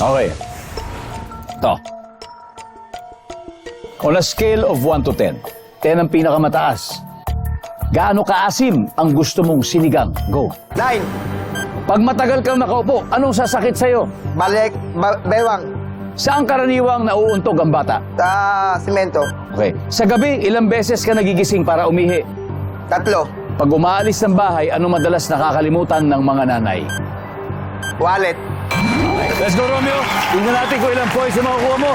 Okay. To. On a scale of 1 to 10, 10 ang pinakamataas. Gaano kaasim ang gusto mong sinigang? Go. Nine. Pag matagal kang nakaupo, anong sasakit sa'yo? Balik. Ba- bewang. Saan karaniwang nauuntog ang bata? Sa simento. Okay. Sa gabi, ilang beses ka nagigising para umihi? Tatlo. Pag umaalis ng bahay, ano madalas nakakalimutan ng mga nanay? Wallet. Let's go, Romeo. Tingnan natin kung ilang points ang makukuha mo.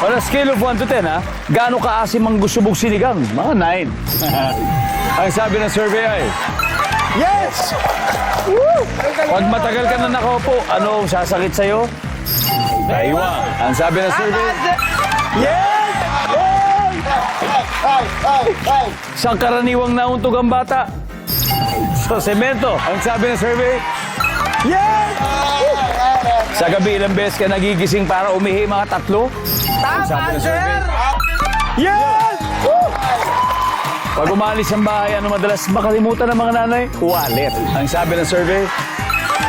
On a scale of 1 to 10, ha? Gaano kaasim ang gusto mong sinigang? Mga 9. ang sabi ng survey ay, Yes! pag matagal ka na nakaupo, ano ang sasakit sa'yo? Daiwang. Ang sabi ng survey, Yes! Saan karaniwang nauntog ang bata? Sa semento. Ang sabi ng survey, Yes! Sa gabi ilang beses ka nagigising para umihi mga tatlo? Ang sabi ng survey, Yes! Pag umalis ang bahay, ano madalas makalimutan ng mga nanay? Wallet. Ang sabi ng survey,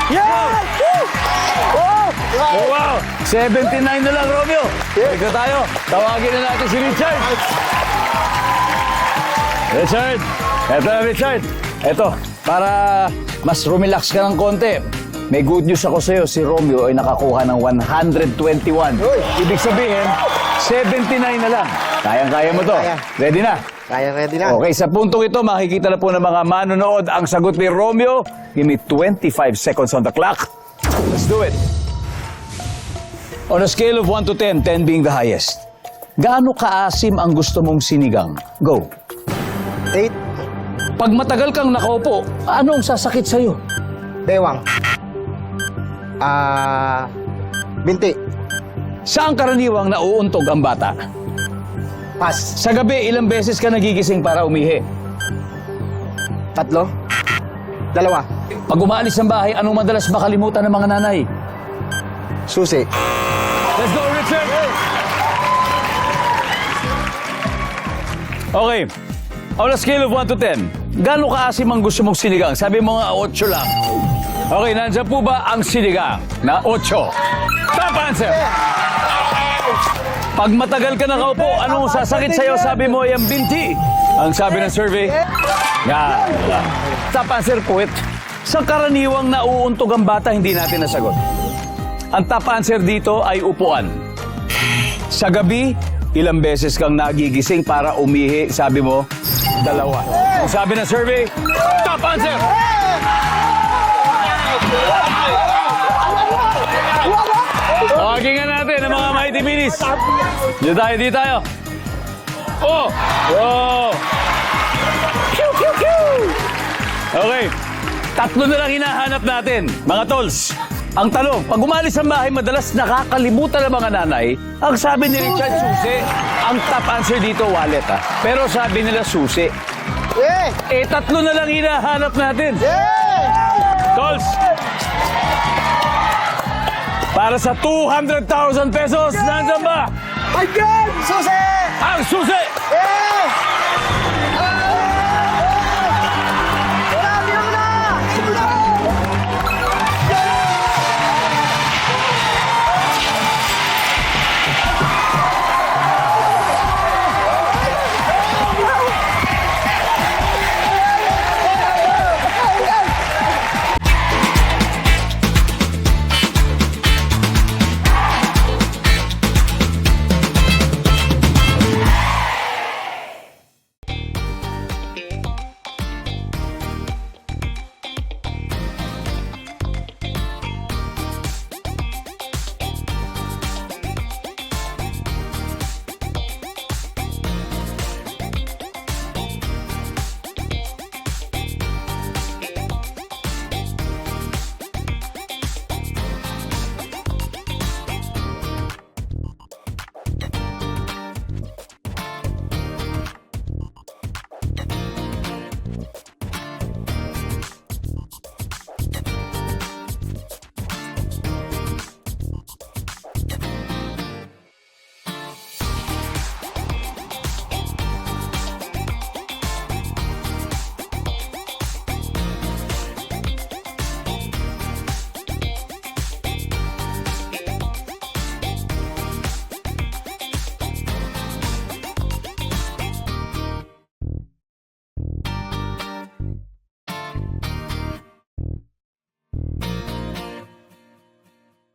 Yes! Oh, wow! 79 na lang, Romeo. Na tayo. Tawagin na natin si Richard. Richard. Eto na, Richard. Eto, para mas rumelax ka ng konti. May good news ako sa'yo. Si Romeo ay nakakuha ng 121. Uy. Ibig sabihin, 79 na lang. Kayang-kaya mo to. Kaya. Ready na? Kaya ready na. Okay, sa puntong ito, makikita na po ng mga manonood ang sagot ni Romeo. Give me 25 seconds on the clock. Let's do it. On a scale of 1 to 10, 10 being the highest. Gaano kaasim ang gusto mong sinigang? Go. Eight. Pag matagal kang nakaupo, ano ang sasakit sa'yo? Bewang. Ah... binti. Saan karaniwang nauuntog ang bata? Pass. Sa gabi, ilang beses ka nagigising para umihi? Tatlo. Dalawa. Pag umaalis ng bahay, anong madalas makalimutan ng mga nanay? Susi. Let's go, Richard! Okay. On a scale of 1 to 10, gaano kaasim ang gusto mong sinigang? Sabi mo nga 8 lang. Okay, nandiyan po ba ang sinigang na 8? Top answer! Pag matagal ka nakaupo, anong sasakit sa'yo? Sabi mo ay ang binti. Ang sabi ng survey, yan. Top answer, puwit. Sa karaniwang nauuntog ang bata, hindi natin nasagot. Ang top answer dito ay upuan. Sa gabi, ilang beses kang nagigising para umihi, sabi mo, dalawa. Ang sabi ng survey, top answer! 30 minutes. Dito tayo, dito tayo. Oh! Oh! Pew, pew, pew! Okay. Tatlo na lang hinahanap natin, mga tolls. Ang tanong, pag umalis ang bahay, madalas nakakalimutan ng mga nanay. Ang sabi ni Richard Susi, ang top answer dito, wallet ha. Pero sabi nila Susi. Yeah! Eh, tatlo na lang hinahanap natin. Yeah! Tolls! Para sa 200,000 pesos, nandiyan ba? God! Susi! Ang susi!